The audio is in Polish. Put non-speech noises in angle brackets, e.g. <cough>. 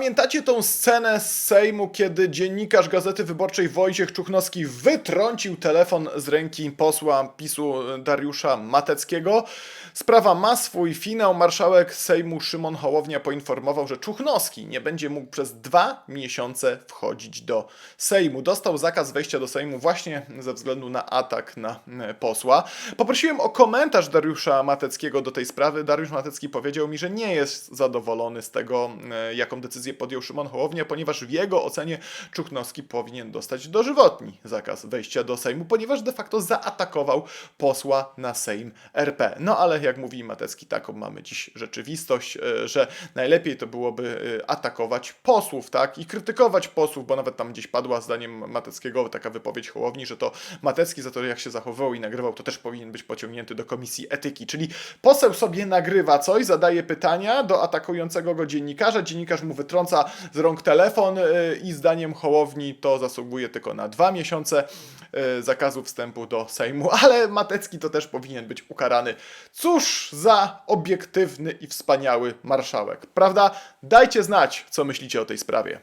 Pamiętacie tą scenę z Sejmu, kiedy dziennikarz Gazety Wyborczej Wojciech Czuchnowski wytrącił telefon z ręki posła PiSu Dariusza Mateckiego? Sprawa ma swój finał. Marszałek Sejmu Szymon Hołownia poinformował, że Czuchnowski nie będzie mógł przez dwa miesiące wchodzić do Sejmu. Dostał zakaz wejścia do Sejmu właśnie ze względu na atak na e, posła. Poprosiłem o komentarz Dariusza Mateckiego do tej sprawy. Dariusz Matecki powiedział mi, że nie jest zadowolony z tego, e, jaką decyzję podjął Szymon Hołownia, ponieważ w jego ocenie Czuchnowski powinien dostać dożywotni zakaz wejścia do Sejmu, ponieważ de facto zaatakował posła na Sejm RP. No ale jak mówi Matecki, taką mamy dziś rzeczywistość, e, że najlepiej to byłoby e, atakować posłów, tak, i krytykować posłów, bo nawet tam gdzieś padła zdaniem Mateckiego taka wypowiedź Hołowni, że to Matecki za to, jak się zachowywał i nagrywał, to też powinien być pociągnięty do komisji etyki. Czyli poseł sobie nagrywa coś, zadaje pytania do atakującego go dziennikarza, dziennikarz mu wytrąca z rąk telefon y, i zdaniem Hołowni to zasługuje tylko na dwa miesiące y, zakazu wstępu do Sejmu, <laughs> ale Matecki to też powinien być ukarany. Cóż za obiektywny i wspaniały marszałek, prawda? Dajcie znać, co myślicie o tej sprawie.